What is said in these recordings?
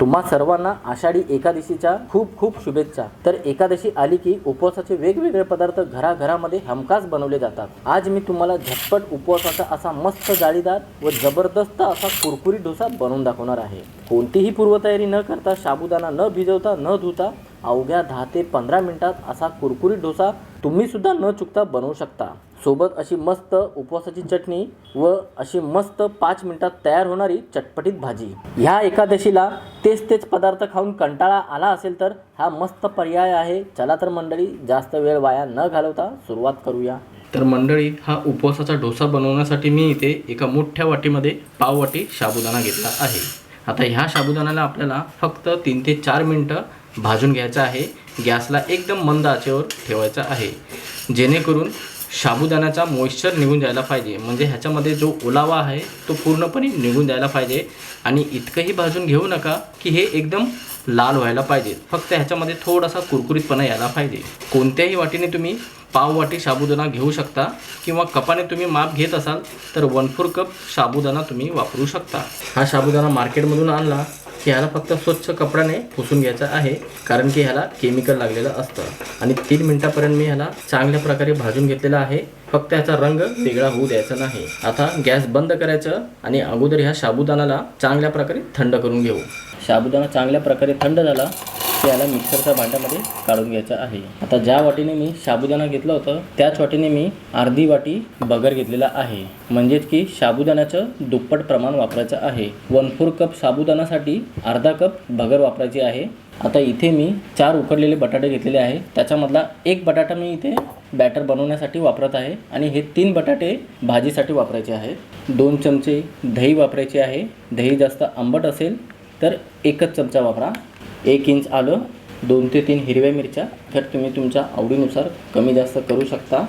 तुम्हा सर्वांना आषाढी एकादशीच्या खूप खूप शुभेच्छा. तर एकादशी आली की उपवासाचे वेगवेगळे पदार्थ घराघरामध्ये हमखास बनवले जातात. आज मी तुम्हाला झटपट उपवासाचा असा मस्त जाळीदार व जबरदस्त असा कुरकुरीत डोसा बनवून दाखवणार आहे. कोणतीही पूर्वतयारी न करता साबुदाणा न भिजवता न धुता अवघ्या दहा ते पंधरा मिनिटात असा कुरकुरीत डोसा तुम्ही सुद्धा न चुकता बनवू शकता. सोबत अशी मस्त उपवासाची चटणी व अशी मस्त पाच मिनिटात तयार होणारी चटपटीत भाजी. ह्या एकादशीला तेच तेच पदार्थ खाऊन कंटाळा आला असेल तर हा मस्त पर्याय आहे. चला तर मंडळी जास्त वेळ वाया न घालवता सुरुवात करूया. तर मंडळी हा उपवासाचा डोसा बनवण्यासाठी मी इथे एका मोठ्या वाटीमध्ये पाववाटी साबुदाणा घेतला आहे. आता ह्या साबुदाण्याला आपल्याला फक्त तीन ते चार मिनटं भाजून घ्यायचं आहे. गॅसला एकदम मंद आचेवर ठेवायचा आहे. जेणेकरून साबुदाण्याचा मॉइश्चर निघून जायला पाहिजे. म्हणजे ह्याच्यामध्ये जो ओलावा आहे तो पूर्णपणे निघून जायला पाहिजे. आणि इतकंही भाजून घेऊ नका की हे एकदम लाल व्हायला पाहिजे. फक्त ह्याच्यामध्ये थोडासा कुरकुरीतपणा यायला पाहिजे. कोणत्याही वाटीने तुम्ही पाव वाटी साबुदाणा घेऊ शकता किंवा कपाने तुम्ही माप घेत असाल तर वन फोर कप साबुदाणा तुम्ही वापरू शकता. हा साबुदाणा मार्केटमधून आणला की ह्याला फक्त स्वच्छ कपड्याने पुसून घ्यायचा आहे कारण की ह्याला केमिकल लागलेलं असतं. आणि तीन मिनटापर्यंत मी ह्याला चांगल्या प्रकारे भाजून घेतलेला आहे. फक्त ह्याचा रंग वेगळा होऊ द्यायचा नाही. आता गॅस बंद करायचं आणि अगोदर ह्या साबुदाणाला चांगल्या प्रकारे थंड करून घेऊ. साबुदाणा चांगल्या प्रकारे थंड झाला याला मिक्सरच्या भांड्यामध्ये काढून घ्यायचं आहे. आता ज्या वाटीने मी साबुदाणा घेतलं होतं त्याच वाटीने मी अर्धी वाटी बगर घेतलेला आहे. म्हणजेच की साबुदाण्याचं दुप्पट प्रमाण वापरायचं आहे. वन फोर कप साबुदाणासाठी अर्धा कप बगर वापरायची आहे. आता इथे मी चार उकडलेले बटाटे घेतलेले आहे. त्याच्यामधला एक बटाटा मी इथे बॅटर बनवण्यासाठी वापरत आहे आणि हे तीन बटाटे भाजीसाठी वापरायचे आहेत दोन चमचे दही वापरायचे आहे. दही जास्त आंबट असेल तर एकच चमचा वापरा. एक इंच आलं दोन ते तीन हिरव्या मिरच्या. तर तुम्ही तुमच्या आवडीनुसार कमी जास्त करू शकता.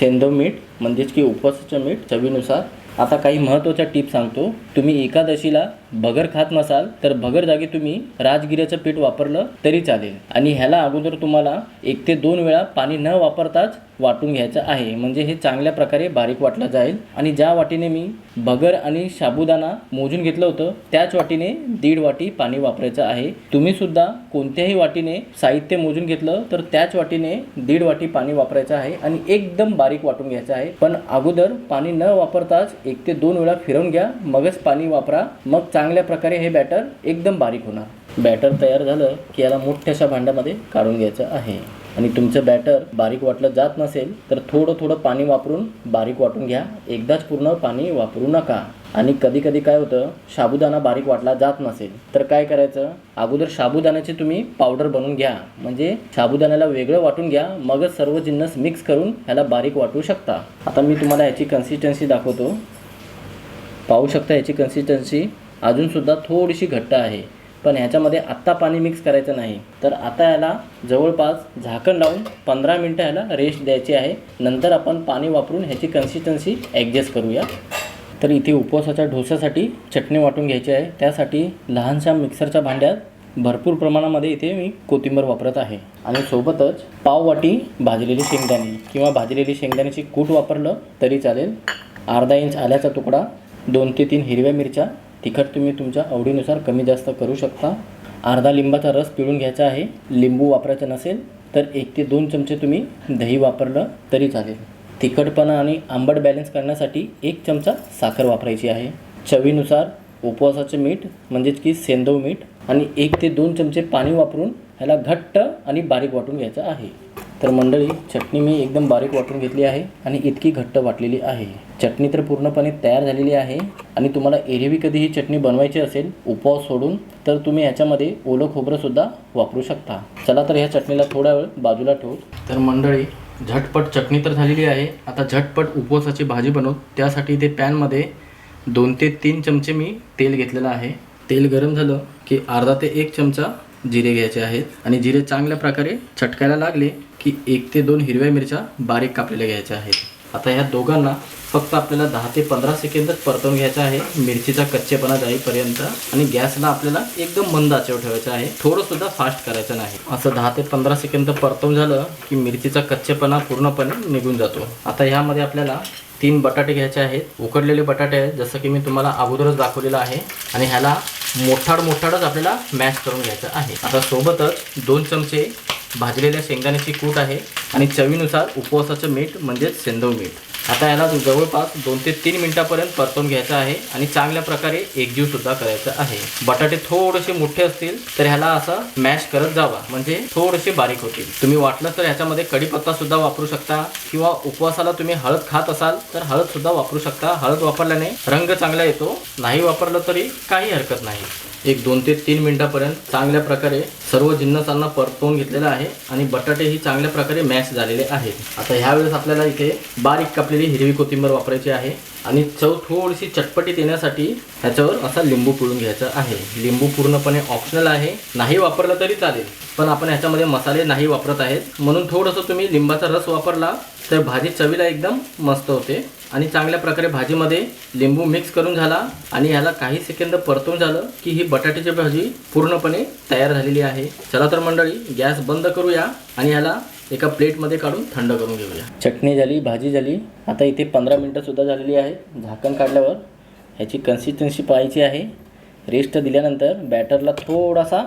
सेंधव मीठ म्हणजेच की उपवासाचं मीठ चवीनुसार. आता काही महत्त्वाच्या टिप सांगतो. तुम्ही एकादशीला भगर खात नसाल तर भगर जागी तुम्ही राजगिऱ्याचं पीठ वापरलं तरी चालेल. आणि ह्याला अगोदर तुम्हाला एक ते दोन वेळा पाणी न वापरताच वाटून घ्यायचं आहे. म्हणजे हे चांगल्या प्रकारे बारीक वाटलं जाईल. आणि ज्या वाटीने मी भगर आणि साबुदाणा मोजून घेतलं होतं त्याच वाटीने दीड वाटी पाणी वापरायचं आहे. तुम्ही सुद्धा कोणत्याही वाटीने साहित्य मोजून घेतलं तर त्याच वाटीने दीड वाटी पाणी वापरायचं आहे आणि एकदम बारीक वाटून घ्यायचं आहे. पण अगोदर पाणी न वापरताच एक ते दोन वेळा फिरवून घ्या मगच पाणी वापरा मग चांगल्या प्रकारे हे बॅटर एकदम बारीक होणार. बॅटर तयार झालं की याला मोठ्याशा भांड्यामध्ये काढून घ्यायचं आहे. आणि तुमचं बॅटर बारीक वाटलं जात नसेल तर थोडं थोडं पाणी वापरून बारीक वाटून घ्या. एकदाच पूर्ण पाणी वापरू नका. आणि कधी कधी काय होतं साबुदाणा बारीक वाटला जात नसेल तर काय करायचं? अगोदर साबुदाण्याची तुम्ही पावडर बनवून घ्या. म्हणजे साबुदाण्याला वेगळं वाटून घ्या मगच सर्व जिन्नस मिक्स करून ह्याला बारीक वाटू शकता. आता मी तुम्हाला याची कन्सिस्टन्सी दाखवतो. पाहू शकता याची कन्सिस्टन्सी अजूनसुद्धा थोडीशी घट्ट आहे. पण ह्याच्यामध्ये आत्ता पाणी मिक्स करायचं नाही. तर आता याला जवळपास झाकण लावून पंधरा मिनटं ह्याला रेस्ट द्यायची आहे. नंतर आपण पाणी वापरून ह्याची कन्सिस्टन्सी ॲडजस्ट करूया. तर इथे उपवासाच्या ढोसासाठी चटणी वाटून घ्यायची आहे. त्यासाठी लहानशा मिक्सरच्या भांड्यात भरपूर प्रमाणामध्ये इथे मी कोथिंबर वापरत आहे. आणि सोबतच पाव वाटी भाजलेली शेंगदाणे किंवा भाजलेली शेंगदाण्याची कूट वापरलं तरी चालेल. अर्धा इंच आल्याचा तुकडा दोन ते तीन हिरव्या मिरच्या तिखट तुम्ही तुमच्या आवडीनुसार कमी जास्त करू शकता. अर्धा लिंबाचा रस पिळून घ्यायचा आहे. लिंबू वापरायचा नसेल तर एक ते दोन चमचे तुम्ही दही वापरलं तरी चालेल. तिखटपणा आणि आंबट बॅलन्स करण्यासाठी एक चमचा साखर वापरायची आहे. चवीनुसार उपवासाचं मीठ म्हणजेच की सेंदव मीठ आणि एक ते दोन चमचे पाणी वापरून ह्याला घट्ट आणि बारीक वाटून घ्यायचं आहे. तर मंडळी चटणी मी एकदम बारीक वाटून घेतली आहे आणि इतकी घट्ट वाटलेली आहे. चटणी तर पूर्णपणे तयार झालेली आहे आणि तुम्हाला एरवी कधी ही चटणी बनवायची असेल उपवास सोडून तर तुम्ही ह्याच्यामध्ये ओलं खोबरंसुद्धा वापरू शकता. चला तर ह्या चटणीला थोडा वेळ बाजूला ठेवू. तर मंडळी झटपट चटणी तर झालेली आहे. आता झटपट उपवासाची भाजी बनवू. त्यासाठी ते पॅनमध्ये दोन ते तीन चमचे मी तेल घेतलेलं आहे. तेल गरम झालं की अर्धा ते एक चमचा जिरे घ्यायचे आहेत. आणि जिरे चांगल्या प्रकारे चटकायला लागले की एक ते दोन हिरव्या मिरच्या बारीक कापलेल्या घ्यायच्या आहेत. आता ह्या दोघांना फक्त आपल्याला दहा ते पंधरा सेकंदच परतवून घ्यायचा आहे. मिरचीचा कच्चेपणा जाईपर्यंत आणि गॅसला आपल्याला एकदम मंद आचेवर ठेवायचं आहे. थोडंसुद्धा फास्ट करायचं नाही. असं दहा ते पंधरा सेकंद परतवून झालं की मिरचीचा कच्चेपणा पूर्णपणे निघून जातो. आता ह्यामध्ये आपल्याला तीन बटाटे घ्यायचे आहेत. उकडलेले बटाटे आहेत जसं की मी तुम्हाला अगोदरच दाखवलेलं आहे. आणि ह्याला मोठाड मोठाडच आपल्याला मॅश करून घ्यायचं आहे. आता सोबतच दोन चमचे भाजलेल्या शेंगदाण्याची कूट आहे आणि चवीनुसार उपवासाचं मीठ म्हणजेच सेंदव मीठ. आता याला जवळपास दोन ते तीन मिनटापर्यंत परतून घ्यायचं आहे आणि चांगल्या प्रकारे एकजीवसुद्धा करायचं आहे. बटाटे थोडेसे मोठे असतील तर ह्याला असं मॅश करत जावा. म्हणजे थोडेसे बारीक होतील. तुम्ही वाटलं तर ह्याच्यामध्ये कढीपत्ता सुद्धा वापरू शकता किंवा उपवासाला तुम्ही हळद खात असाल तर हळद सुद्धा वापरू शकता. हळद वापरल्याने रंग चांगला येतो. नाही वापरलं तरी काही हरकत नाही. एक दोन ते तीन मिनिटापर्यंत चांगल्या प्रकारे सर्व जिन्नसांना परतवून घेतलेलं आहे आणि बटाटे ही चांगल्या प्रकारे मॅश झालेले आहेत. आता ह्यावेळेस आपल्याला इथे बारीक कापलेली हिरवी कोथिंबीर वापरायची आहे आणि चव थोडीशी चटपटीत येण्यासाठी ह्याच्यावर असा लिंबू पिळून घ्यायचा आहे. लिंबू पूर्णपणे ऑप्शनल आहे. नाही वापरलं तरी चालेल पण आपण ह्याच्यामध्ये मसाले नाही वापरत आहेत. म्हणून थोडंसं तुम्ही लिंबाचा रस वापरला तर भाजी चवीला एकदम मस्त होते. आणि चांगल्या प्रकारे भाजीमध्ये लिंबू मिक्स करून झाला आणि ह्याला काही सेकंद परतून झालं की ही बटाट्याची भाजी पूर्णपणे तयार झालेली आहे. चला तर मंडळी गॅस बंद करूया आणि ह्याला एका प्लेटमध्ये काढून थंड करून घेऊया. चटणी झाली भाजी झाली आता इथे पंधरा मिनटंसुद्धा झालेली आहे. झाकण काढल्यावर ह्याची कन्सिस्टन्सी पाहायची आहे. रेस्ट दिल्यानंतर बॅटरला थोडासा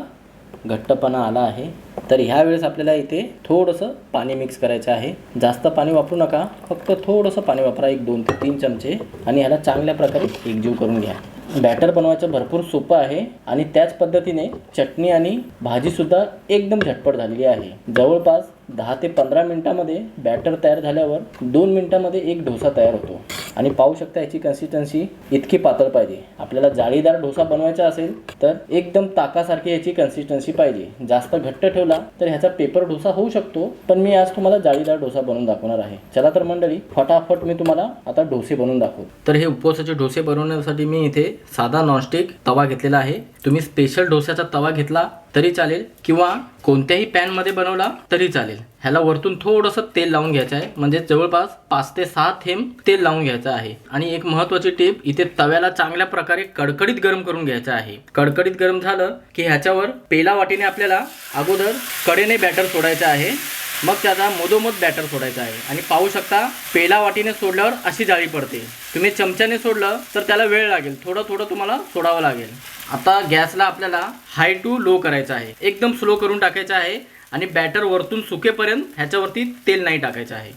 घट्टपणा आला आहे. तर ह्या वेळेस आपल्याला इथे थोडंसं पाणी मिक्स करायचं आहे. जास्त पाणी वापरू नका. फक्त थोडंसं पाणी वापरा. एक दोन ते तीन चमचे. आणि ह्याला चांगल्या प्रकारे एकजीव करून घ्या. बॅटर बनवायचं भरपूर सोपं आहे. आणि त्याच पद्धतीने चटणी आणि भाजीसुद्धा एकदम झटपट झालेली आहे. जवळपास दहा ते पंधरा मिनिटामध्ये बॅटर तयार झाल्यावर दोन मिनिटामध्ये एक डोसा तयार होतो. आणि पाहू शकता याची कन्सिस्टन्सी इतकी पातळ पाहिजे. आपल्याला जाळीदार डोसा बनवायचा असेल तर एकदम ताकासारखी याची कन्सिस्टन्सी पाहिजे. जास्त घट्ट ठेवला तर ह्याचा पेपर डोसा होऊ शकतो पण मी आज तुम्हाला जाळीदार डोसा बनवून दाखवणार आहे. चला तर मंडळी फटाफट मी तुम्हाला आता डोसे बनवून दाखवतो. तर हे उपवासाचे डोसे बनवण्यासाठी मी इथे साधा नॉनस्टिक तवा घेतलेला आहे. तुम्ही स्पेशल डोस्याचा तवा घेतला तरी चालेल किंवा कोणत्याही पॅनमध्ये बनवला तरी चालेल. ह्याला वरतून थोडंसं तेल लावून घ्यायचं आहे. म्हणजे जवळपास पाच ते सहा थेंब तेल लावून घ्यायचं आहे. आणि एक महत्त्वाची टीप इथे तव्याला चांगल्या प्रकारे कडकडीत गरम करून घ्यायचं आहे. कडकडीत गरम झालं की ह्याच्यावर पेला वाटीने आपल्याला अगोदर कडेने बॅटर सोडायचं आहे. मग त्याचा मधोमध बॅटर सोडायचा आहे. आणि पाहू शकता पेला वाटीने सोडल्यावर अशी जाळी पडते. तुम्ही चमच्याने सोडलं तर त्याला वेळ लागेल. थोडं थोडं तुम्हाला सोडावं लागेल. आता गॅसला आपल्याला हाय टू लो करायचा आहे. एकदम स्लो करून टाकायचं आहे. आणि बॅटर वरतून सुकेपर्यंत ह्याच्यावरती तेल नाही टाकायचं आहे.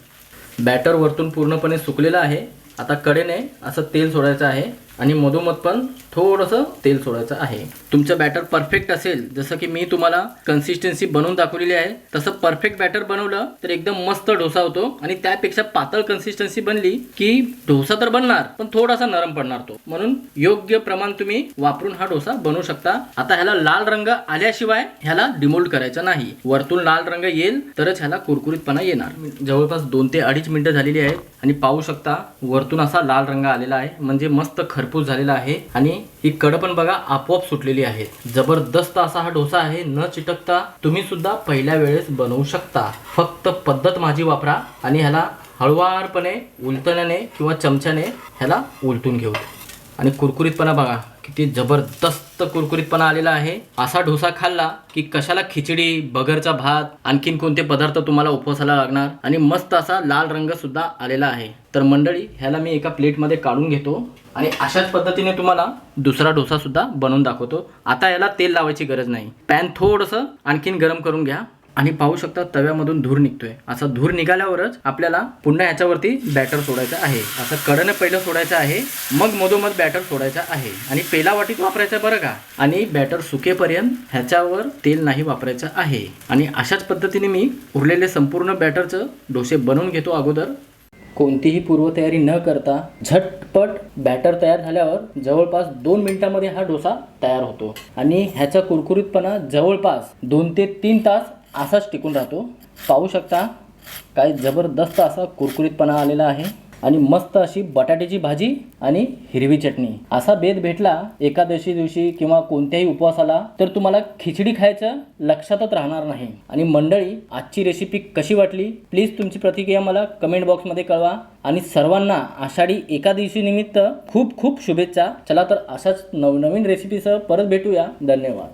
बॅटर वरतून पूर्णपणे सुकलेलं आहे. आता कडेने असं तेल सोडायचं आहे. आणि मधोमध पण थोडंसं तेल सोडायचं आहे. तुमचं बॅटर परफेक्ट असेल जसं की मी तुम्हाला कन्सिस्टन्सी बनवून दाखवलेली आहे तसं परफेक्ट बॅटर बनवलं तर एकदम मस्त डोसा होतो आणि त्यापेक्षा पातळ कन्सिस्टन्सी बनली की डोसा तर बनणार पण थोडासा नरम पडणार तो. म्हणून योग्य प्रमाण तुम्ही वापरून हा डोसा बनवू शकता. आता ह्याला लाल रंग आल्याशिवाय ह्याला डिमोल्ड करायचा नाही. वरतून लाल रंग येईल तरच ह्याला कुरकुरीतपणा येणार. जवळपास दोन ते अडीच मिनिटं झालेली आहेत आणि पाहू शकता वरतून असा लाल रंग आलेला आहे म्हणजे मस्त खर खरपूस झालेला आहे. आणि ही कड पण बघा आपोआप सुटलेली आहे जबरदस्त असा हा डोसा आहे. न चिटकता तुम्ही सुद्धा पहिल्या वेळेस बनवू शकता. फक्त पद्धत माझी वापरा आणि ह्याला हळुवारपणे उलटण्याने किंवा चमच्याने ह्याला उलटून घेऊ. आणि कुरकुरीतपणा बघा. किती जबरदस्त कुरकुरीतपणा आलेला आहे. असा डोसा खाल्ला की कशाला खिचडी बगरचा भात आणखीन कोणते पदार्थ तुम्हाला उपवासाला लागणार? आणि मस्त असा लाल रंग सुद्धा आलेला आहे. तर मंडळी ह्याला मी एका प्लेटमध्ये काढून घेतो आणि अशाच पद्धतीने तुम्हाला दुसरा डोसा सुद्धा बनवून दाखवतो. आता याला तेल लावायची गरज नाही. पॅन थोडंसं आणखीन गरम करून घ्या. आणि पाहू शकता तव्यामधून धूर निघतोय. असा धूर निघाल्यावरच आपल्याला पुन्हा ह्याच्यावरती बॅटर सोडायचं आहे. असं कडनं पहिलं सोडायचं आहे मग मधोमध बॅटर सोडायचं आहे. आणि पेला वाटीत वापरायचं बरं का? आणि बॅटर सुकेपर्यंत ह्याच्यावर तेल नाही वापरायचं आहे. आणि अशाच पद्धतीने मी उरलेले संपूर्ण बॅटरचं डोसे बनवून घेतो अगोदर. कोणतीही पूर्वतयारी न करता झटपट बॅटर तयार झाल्यावर जवळपास दोन मिनिटामध्ये हा डोसा तयार होतो. आणि ह्याचा कुरकुरीतपणा जवळपास दोन ते तीन तास असाच टिकून राहतो. पाहू शकता काय जबरदस्त असा कुरकुरीतपणा आलेला आहे आणि मस्त अशी बटाट्याची भाजी आणि हिरवी चटणी. असा बेद भेटला एकादशी दिवशी किंवा कोणत्याही उपवासाला तर तुम्हाला खिचडी खायचं लक्षातच राहणार नाही. आणि मंडळी आजची रेसिपी कशी वाटली? प्लीज तुमची प्रतिक्रिया मला कमेंट बॉक्समध्ये कळवा. आणि सर्वांना आषाढी एकादशी निमित्त खूप खूप शुभेच्छा. चला तर अशाच नवनवीन रेसिपीसह परत भेटूया. धन्यवाद.